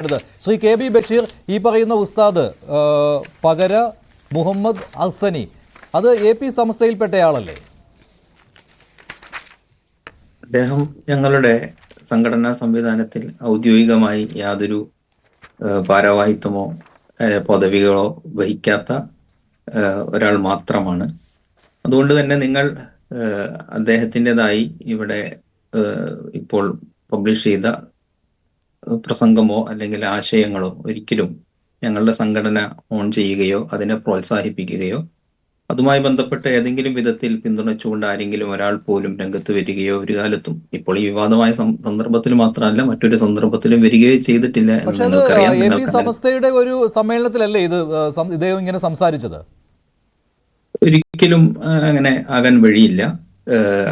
എടുത്ത് Shri K B Basheer ഈ പറയുന്ന ഉസ്താദ് പകര മുഹമ്മദ് അഹ്സനി അത് എ പി സംസ്ഥയിൽപ്പെട്ടയാളല്ലേ അദ്ദേഹം ഞങ്ങളുടെ സംഘടനാ സംവിധാനത്തിൽ ഔദ്യോഗികമായി യാതൊരു ഭാരവാഹിത്വമോ പദവികളോ വഹിക്കാത്ത ഒരാൾ മാത്രമാണ്. അതുകൊണ്ട് തന്നെ നിങ്ങൾ അദ്ദേഹത്തിന്റെതായി ഇവിടെ ഇപ്പോൾ പബ്ലിഷ് ചെയ്ത പ്രസംഗമോ അല്ലെങ്കിൽ ആശയങ്ങളോ ഒരിക്കലും ഞങ്ങളുടെ സംഘടന ഓൺ ചെയ്യുകയോ അതിനെ പ്രോത്സാഹിപ്പിക്കുകയോ അതുമായി ബന്ധപ്പെട്ട് ഏതെങ്കിലും വിധത്തിൽ പിന്തുണച്ചുകൊണ്ട് ആരെങ്കിലും ഒരാൾ പോലും രംഗത്ത് വരികയോ ഒരു കാലത്തും ഇപ്പോൾ ഈ വിവാദമായ സന്ദർഭത്തിൽ മാത്രമല്ല മറ്റൊരു സന്ദർഭത്തിലും വരികയോ ചെയ്തിട്ടില്ല എന്ന് നിങ്ങൾക്കറിയാം. ഒരു സമ്മേളനത്തിലല്ലേ ഇത് ഇദ്ദേഹം ഇങ്ങനെ സംസാരിച്ചത്? ഒരിക്കലും അങ്ങനെ ആകാൻ വഴിയില്ല.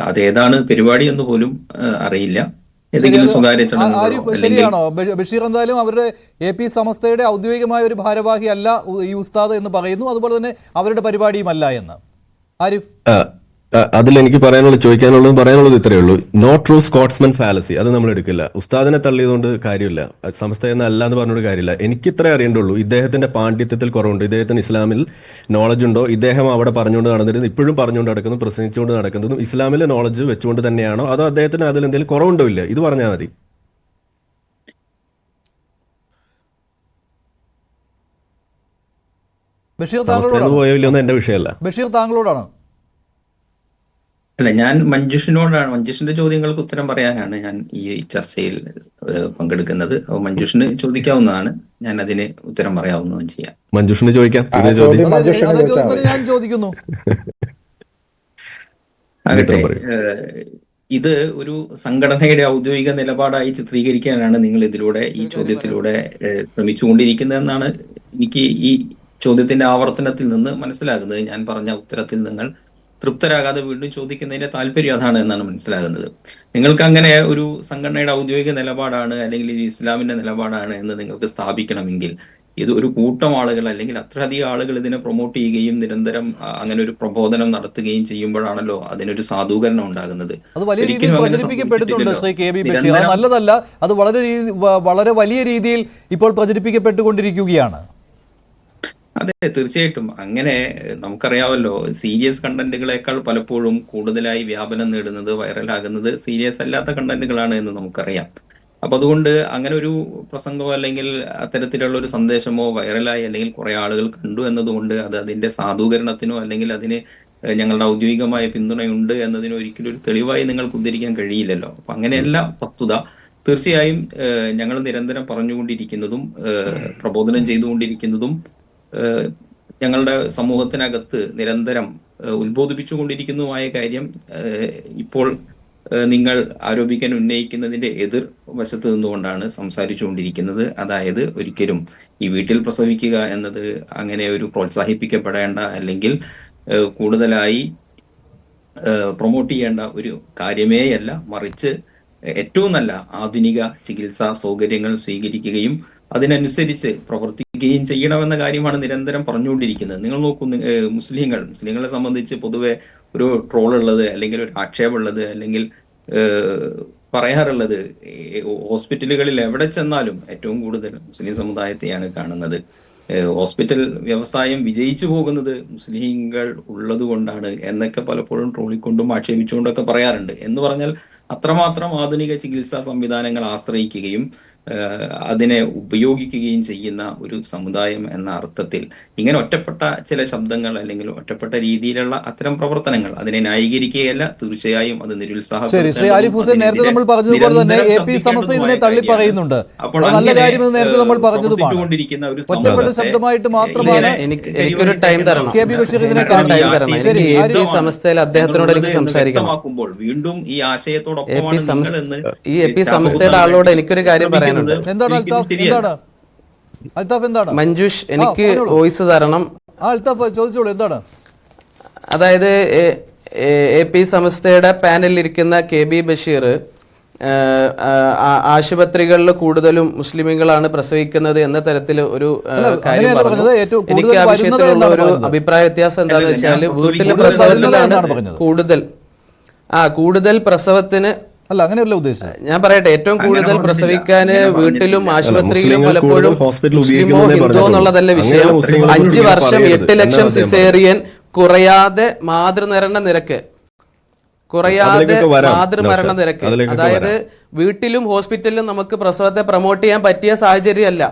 അതേതാണ് പരിപാടി എന്ന് പോലും അറിയില്ല. ഏതെങ്കിലും സ്വകാര്യ ശരിയാണോ? ബഷീർ എന്തായാലും അവരുടെ എ പി സമസ്തയുടെ ഔദ്യോഗികമായ ഒരു ഭാരവാഹി അല്ല ഈ ഉസ്താദ് എന്ന് പറയുന്നു. അതുപോലെ തന്നെ അവരുടെ പരിപാടിയുമല്ല എന്ന്. ആരിഫ്? അതിൽ എനിക്ക് പറയാനുള്ളത് ചോദിക്കാനുള്ളത് പറയാനുള്ളത് ഇത്രയേ ഉള്ളൂ. നോ ട്രൂ സ്കോട്ട്സ്മൻ ഫാലസി അത് നമ്മൾ എടുക്കില്ല. ഉസ്താദിനെ തള്ളിയതുകൊണ്ട് കാര്യമില്ല. സംസ്ഥ സംസ്ഥ എന്നല്ല എന്ന് പറഞ്ഞൊരു കാര്യമില്ല. എനിക്ക് ഇത്രേ അറിയേണ്ടുള്ളൂ. ഇദ്ദേഹത്തിന്റെ പാണ്ഡിത്യത്തിൽ കുറവുണ്ട്. ഇദ്ദേഹത്തിന് ഇസ്ലാമിൽ നോളജ് ഉണ്ടോ? ഇദ്ദേഹം അവിടെ പറഞ്ഞുകൊണ്ട് നടന്നിരുന്നു ഇപ്പോഴും പറഞ്ഞുകൊണ്ട് നടക്കുന്നു പ്രസംഗിച്ചുകൊണ്ട് നടക്കുന്നതും ഇസ്ലാമിലെ നോളജ് വെച്ചുകൊണ്ട് തന്നെയാണോ? അതോ അദ്ദേഹത്തിന് അതിൽ എന്തെങ്കിലും കുറവുണ്ടോ ഇല്ല? ഇത് പറഞ്ഞാൽ മതി. ബഷീർ താങ്കളോടാണ്? എന്ന് ബഷീർ താങ്കളോടാണ്? അല്ല ഞാൻ മഞ്ജുഷിനോടാണ് മഞ്ജുഷിന്റെ ചോദ്യങ്ങൾക്ക് ഉത്തരം പറയാനാണ് ഞാൻ ഈ ചർച്ചയിൽ പങ്കെടുക്കുന്നത്. അപ്പോൾ മഞ്ജുഷിന് ചോദിക്കാവുന്നതാണ്. ഞാൻ അതിന് ഉത്തരം പറയാവുന്നതും ചെയ്യാം. മഞ്ജുഷിന് ചോദിക്കാം. ഞാൻ ചോദിക്കുന്നു. ആകട്ടെ ഇത് ഒരു സംഘടനയുടെ ഔദ്യോഗിക നിലപാടായി ചിത്രീകരിക്കാനാണ് നിങ്ങൾ ഇതിലൂടെ ഈ ചോദ്യത്തിലൂടെ ശ്രമിച്ചുകൊണ്ടിരിക്കുന്നതെന്നാണ് എനിക്ക് ഈ ചോദ്യത്തിന്റെ ആവർത്തനത്തിൽ നിന്ന് മനസ്സിലാകുന്നത്. ഞാൻ പറഞ്ഞ ഉത്തരത്തിൽ നിങ്ങൾ തൃപ്തരാകാതെ വീണ്ടും ചോദിക്കുന്നതിന്റെ താല്പര്യം അതാണ് എന്നാണ് മനസ്സിലാകുന്നത്. നിങ്ങൾക്ക് അങ്ങനെ ഒരു സംഘടനയുടെ ഔദ്യോഗിക നിലപാടാണ് അല്ലെങ്കിൽ ഇസ്ലാമിന്റെ നിലപാടാണ് എന്ന് നിങ്ങൾക്ക് സ്ഥാപിക്കണമെങ്കിൽ ഇത് ഒരു കൂട്ടം ആളുകൾ അല്ലെങ്കിൽ അത്രയധികം ആളുകൾ ഇതിനെ പ്രൊമോട്ട് ചെയ്യുകയും നിരന്തരം അങ്ങനെ ഒരു പ്രബോധനം നടത്തുകയും ചെയ്യുമ്പോഴാണല്ലോ അതിനൊരു സാധൂകരണം ഉണ്ടാകുന്നത്. അത് വലിയ രീതിയിൽ പ്രചരിപ്പിക്കപ്പെടുന്നുണ്ട് ശ്രീ കെ ബി ബഷീർ. നല്ലതല്ല അത് വളരെ വളരെ വലിയ രീതിയിൽ ഇപ്പോൾ പ്രചരിപ്പിക്കപ്പെട്ടുകൊണ്ടിരിക്കുകയാണ്. അതെ തീർച്ചയായിട്ടും. അങ്ങനെ നമുക്കറിയാമല്ലോ സീരിയസ് കണ്ടന്റുകളെക്കാൾ പലപ്പോഴും കൂടുതലായി വ്യാപനം നേടുന്നത് വൈറലാകുന്നത് സീരിയസ് അല്ലാത്ത കണ്ടന്റുകളാണ് എന്ന് നമുക്കറിയാം. അപ്പൊ അതുകൊണ്ട് അങ്ങനെ ഒരു പ്രസംഗമോ അല്ലെങ്കിൽ അത്തരത്തിലുള്ള ഒരു സന്ദേശമോ വൈറലായി അല്ലെങ്കിൽ കുറെ ആളുകൾ കണ്ടു എന്നതുകൊണ്ട് അത് അതിന്റെ സാധൂകരണത്തിനോ അല്ലെങ്കിൽ അതിന് ഞങ്ങളുടെ ഔദ്യോഗികമായ പിന്തുണയുണ്ട് എന്നതിന് ഒരിക്കലും ഒരു തെളിവായി നിങ്ങൾക്ക് ഉദ്ധരിക്കാൻ കഴിയില്ലല്ലോ. അപ്പൊ അങ്ങനെയല്ല വസ്തുത. തീർച്ചയായും ഞങ്ങൾ നിരന്തരം പറഞ്ഞുകൊണ്ടിരിക്കുന്നതും പ്രബോധനം ചെയ്തുകൊണ്ടിരിക്കുന്നതും ഞങ്ങളുടെ സമൂഹത്തിനകത്ത് നിരന്തരം ഉത്ബോധിപ്പിച്ചുകൊണ്ടിരിക്കുന്നതുമായ കാര്യം ഇപ്പോൾ നിങ്ങൾ ആരോപിക്കാൻ ഉന്നയിക്കുന്നതിന്റെ എതിർ വശത്ത് നിന്നുകൊണ്ടാണ് സംസാരിച്ചുകൊണ്ടിരിക്കുന്നത്. അതായത് ഒരിക്കലും ഈ വീട്ടിൽ പ്രസവിക്കുക എന്നത് അങ്ങനെ ഒരു പ്രോത്സാഹിപ്പിക്കപ്പെടേണ്ട അല്ലെങ്കിൽ കൂടുതലായി പ്രൊമോട്ട് ചെയ്യേണ്ട ഒരു കാര്യമേയല്ല. മറിച്ച് ഏറ്റവും നല്ല ആധുനിക ചികിത്സാ സൗകര്യങ്ങൾ സ്വീകരിക്കുകയും അതിനനുസരിച്ച് പ്രവർത്തിക്കുകയും ചെയ്യണമെന്ന കാര്യമാണ് നിരന്തരം പറഞ്ഞുകൊണ്ടിരിക്കുന്നത്. നിങ്ങൾ നോക്കൂ മുസ്ലിങ്ങൾ മുസ്ലിങ്ങളെ സംബന്ധിച്ച് പൊതുവെ ഒരു ട്രോൾ ഉള്ളത് അല്ലെങ്കിൽ ഒരു ആക്ഷേപമുള്ളത് അല്ലെങ്കിൽ പറയാറുള്ളത് ഹോസ്പിറ്റലുകളിൽ എവിടെ ചെന്നാലും ഏറ്റവും കൂടുതൽ മുസ്ലിം സമുദായത്തെയാണ് കാണുന്നത്. ഹോസ്പിറ്റൽ വ്യവസായം വിജയിച്ചു പോകുന്നത് മുസ്ലിങ്ങൾ ഉള്ളത് കൊണ്ടാണ് എന്നൊക്കെ പലപ്പോഴും ട്രോളിക്കൊണ്ടും ആക്ഷേപിച്ചുകൊണ്ടൊക്കെ പറയാറുണ്ട്. എന്ന് പറഞ്ഞാൽ അത്രമാത്രം ആധുനിക ചികിത്സാ സംവിധാനങ്ങൾ ആശ്രയിക്കുകയും അതിനെ ഉപയോഗിക്കുകയും ചെയ്യുന്ന ഒരു സമുദായം എന്ന അർത്ഥത്തിൽ ഇങ്ങനെ ഒറ്റപ്പെട്ട ചില ശബ്ദങ്ങൾ അല്ലെങ്കിൽ ഒറ്റപ്പെട്ട രീതിയിലുള്ള അത്തരം പ്രവർത്തനങ്ങൾ അതിനെ ന്യായീകരിക്കുകയല്ല തീർച്ചയായും അത് ഒരു ഒറ്റപ്പെട്ട ശബ്ദമായിട്ട് മാത്രമാണ് എനിക്കൊരു ടൈം തരണം. കെ ബി ബഷീർ ഇതിനെ അദ്ദേഹത്തിനോട് എനിക്ക് സംസാരിക്കണം. വീണ്ടും ഈ ആശയത്തോടൊപ്പം ഈ എ പി സംസ്ഥയുടെ ആളോട് എനിക്കൊരു കാര്യം പറയാനുണ്ട് എന്താണ് ഒരിക്കലും അൽത്താഫ് എന്താണ്? അൽത്താഫ് എന്താണ്? മഞ്ജുഷ് എനിക്ക് വോയിസ് തരണം. ആ ചോദിച്ചോളൂ എന്താണ്? അതായത് എ- പി സംസ്ഥയുടെ പാനലിൽ ഇരിക്കുന്ന കെ ബി ബഷീർ ആശുപത്രികളിൽ കൂടുതലും മുസ്ലിമുകളാണ് പ്രസവിക്കുന്നത് എന്ന തരത്തിൽ ഒരു കാര്യം പറഞ്ഞു. എനിക്ക് ആവശ്യത്തിലുള്ള ഒരു. അഭിപ്രായ വ്യത്യാസം എന്താണെന്ന് വെച്ചാൽ വീട്ടിലെ പ്രസവത്തിലാണ് കൂടുതൽ ആ കൂടുതൽ പ്രസവത്തിന് അല്ല അങ്ങനെയല്ല ഉദ്ദേശിച്ചത്. ഞാൻ പറയട്ടെ ഏറ്റവും കൂടുതൽ. പ്രസവിക്കാൻ വീട്ടിലും ആശുപത്രിയിലും പലപ്പോഴും ഹോസ്പിറ്റലിൽ മുസ്ലിമോ എന്നുള്ളതല്ല വിഷയം. അഞ്ച് വർഷം. എട്ട് ലക്ഷം സിസേറിയൻ കുറയാതെ മാതൃനരണ നിരക്ക്. കുറയാതെ മാതൃമരണ നിരക്ക്. അതായത് വീട്ടിലും ഹോസ്പിറ്റലിലും നമുക്ക് പ്രസവത്തെ പ്രൊമോട്ട് ചെയ്യാൻ പറ്റിയ സാഹചര്യമല്ല.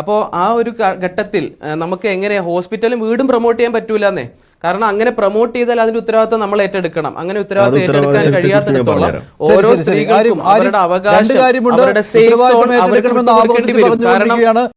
അപ്പോ ആ ഒരു ഘട്ടത്തിൽ നമുക്ക് എങ്ങനെ ഹോസ്പിറ്റലും വീടും പ്രൊമോട്ട് ചെയ്യാൻ പറ്റൂലെന്നേ? കാരണം അങ്ങനെ പ്രൊമോട്ട് ചെയ്താൽ അതിന്റെ ഉത്തരവാദിത്തം നമ്മൾ ഏറ്റെടുക്കണം. അങ്ങനെ ഉത്തരവാദിത്തം ഏറ്റെടുക്കാൻ കഴിയാത്തിടത്തോളം ഓരോ. സ്ത്രീകൾക്കും ആരും അവരുടെ അവകാശം അവരുടെ സേഫ് സോൺ അവർക്ക് കാരണം